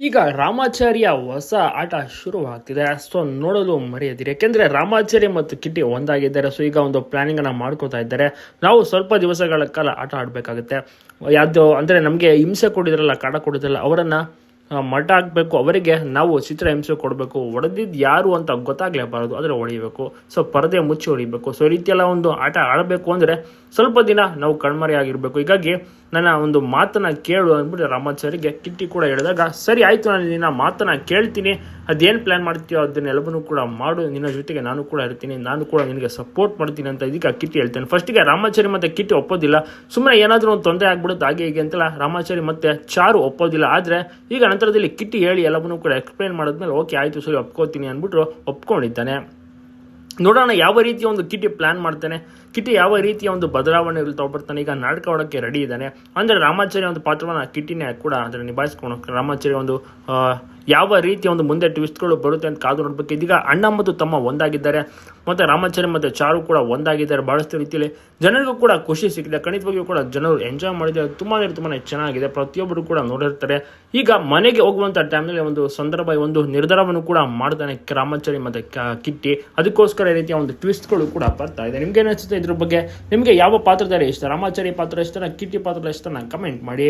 ಈಗ ರಾಮಾಚಾರ್ಯ ಹೊಸ ಆಟ ಶುರುವಾಗ್ತಿದೆ. ಸೊ ನೋಡಲು ಮರೆಯದಿರಿ. ಯಾಕೆಂದ್ರೆ ರಾಮಾಚಾರ್ಯ ಮತ್ತು ಕಿಟ್ಟಿ ಒಂದಾಗಿದ್ದಾರೆ. ಸೊ ಈಗ ಒಂದು ಪ್ಲಾನಿಂಗ್ ಅನ್ನ ಮಾಡ್ಕೋತಾ ಇದ್ದಾರೆ. ನಾವು ಸ್ವಲ್ಪ ದಿವಸಗಳ ಕಾಲ ಆಟ ಆಡಬೇಕಾಗುತ್ತೆ. ಯಾವ್ದು ಅಂದ್ರೆ ನಮಗೆ ಹಿಂಸೆ ಕೊಡಿದ್ರಲ್ಲ ಕಾಟ ಕೊಡಿದ್ರಲ್ಲ, ಅವರನ್ನ ಮಠ ಹಾಕಬೇಕು. ಅವರಿಗೆ ನಾವು ಚಿತ್ರ ಹಿಂಸೆ ಕೊಡಬೇಕು. ಹೊಡೆದಿದ್ದು ಯಾರು ಅಂತ ಗೊತ್ತಾಗ್ಲೇಬಾರದು. ಆದರೆ ಹೊಡಿಬೇಕು. ಸೊ ಪರದೆ ಮುಚ್ಚಿ ಹೊಡಿಬೇಕು. ಸೊ ಈ ರೀತಿಯೆಲ್ಲ ಒಂದು ಆಟ ಆಡಬೇಕು ಅಂದರೆ ಸ್ವಲ್ಪ ದಿನ ನಾವು ಕಣ್ಮರೆ ಆಗಿರಬೇಕು ಹೀಗಾಗಿ ನನ್ನ ಒಂದು ಮಾತನ್ನ ಕೇಳು ಅಂದ್ಬಿಟ್ಟು ರಾಮಾಚಾರಿಗೆ ಕಿಟ್ಟಿ ಕೂಡ ಹೇಳಿದಾಗ, ಸರಿ ಆಯಿತು, ನಾನು ನಿನ್ನ ಮಾತನ್ನ ಕೇಳ್ತೀನಿ. ಅದೇನು ಪ್ಲ್ಯಾನ್ ಮಾಡ್ತೀಯೋ ಅದನ್ನೆಲ್ಲವನ್ನೂ ಕೂಡ ಮಾಡು. ನಿನ್ನ ಜೊತೆಗೆ ನಾನು ಕೂಡ ಇರ್ತೀನಿ. ನಾನು ಕೂಡ ನಿನಗೆ ಸಪೋರ್ಟ್ ಮಾಡ್ತೀನಿ ಅಂತ ಇದಕ್ಕೆ ಕಿಟ್ಟಿ ಹೇಳ್ತೇನೆ. ಫಸ್ಟಿಗೆ ರಾಮಾಚಾರಿ ಮತ್ತೆ ಕಿಟ್ಟಿ ಒಪ್ಪೋದಿಲ್ಲ. ಸುಮ್ಮನೆ ಏನಾದರೂ ಒಂದು ತೊಂದರೆ ಆಗ್ಬಿಡುತ್ತೆ, ಹಾಗೆ ಹೀಗೆ ಅಂತೆಲ್ಲ ರಾಮಾಚಾರಿ ಮತ್ತೆ ಚಾರು ಒಪ್ಪೋದಿಲ್ಲ. ಆದರೆ ಈಗ ನಂತರದಲ್ಲಿ ಕಿಟ್ಟಿ ಹೇಳಿ ಎಲ್ಲವನ್ನೂ ಕೂಡ ಎಕ್ಸ್ಪ್ಲೇನ್ ಮಾಡಿದ್ಮೇಲೆ, ಓಕೆ, ಆಯಿತು, ಸರಿ, ಒಪ್ಕೋತೀನಿ ಅಂದ್ಬಿಟ್ಟು ಒಪ್ಕೊಂಡಿದ್ದಾನೆ. ನೋಡೋಣ ಯಾವ ರೀತಿಯ ಒಂದು ಕಿಟಿ ಪ್ಲಾನ್ ಮಾಡ್ತಾನೆ. ಕಿಟಿ ಯಾವ ರೀತಿಯ ಒಂದು ಬದಲಾವಣೆಗಳು ತಗೊಬರ್ತಾನೆ. ಈಗ ನಾಟಕ ಆಡೋಕ್ಕೆ ರೆಡಿ ಇದ್ದಾನೆ. ಅಂದರೆ ರಾಮಾಚಾರ್ಯ ಒಂದು ಪಾತ್ರವನ್ನು ಕಿಟ್ಟಿನೇ ಕೂಡ ಅಂದರೆ ನಿಭಾಯಿಸ್ಕೊಂಡು ರಾಮಾಚಾರ್ಯ ಒಂದು ಯಾವ ರೀತಿಯ ಒಂದು ಮುಂದೆ ಟ್ವಿಸ್ಟ್ಗಳು ಬರುತ್ತೆ ಅಂತ ಕಾದು ನೋಡ್ಬೇಕು. ಇದೀಗ ಅಣ್ಣ ಮತ್ತು ತಮ್ಮ ಒಂದಾಗಿದ್ದಾರೆ. ಮತ್ತು ರಾಮಾಚಾರ್ಯ ಮತ್ತು ಚಾರು ಕೂಡ ಒಂದಾಗಿದ್ದಾರೆ ಬಹಳಷ್ಟು ರೀತಿಯಲ್ಲಿ. ಜನರಿಗೂ ಕೂಡ ಖುಷಿ ಸಿಕ್ಕಿದೆ. ಖಂಡಿತವಾಗಿಯೂ ಕೂಡ ಜನರು ಎಂಜಾಯ್ ಮಾಡಿದ್ದಾರೆ ತುಂಬಾ ತುಂಬಾ ಚೆನ್ನಾಗಿದೆ. ಪ್ರತಿಯೊಬ್ಬರು ಕೂಡ ನೋಡಿರ್ತಾರೆ. ಈಗ ಮನೆಗೆ ಹೋಗುವಂಥ ಟೈಮ್ನಲ್ಲಿ ಒಂದು ಸಂದರ್ಭ, ಒಂದು ನಿರ್ಧಾರವನ್ನು ಕೂಡ ಮಾಡ್ತಾನೆ ರಾಮಾಚಾರಿ ಮತ್ತು ಕಿಟ್ಟಿ. ಅದಕ್ಕೋಸ್ಕರ ಈ ರೀತಿಯ ಒಂದು ಟ್ವಿಸ್ಟ್ಗಳು ಕೂಡ ಬರ್ತಾ ಇದೆ. ನಿಮ್ಗೆ ಅನಿಸುತ್ತೆ ಇದ್ರ ಬಗ್ಗೆ? ನಿಮಗೆ ಯಾವ ಪಾತ್ರಧಾರಿ ಇಷ್ಟ? ರಾಮಾಚಾರಿ ಪಾತ್ರ ಇಷ್ಟನ ಕೀರ್ತಿ ಪಾತ್ರ ಇಷ್ಟನ ಕಮೆಂಟ್ ಮಾಡಿ.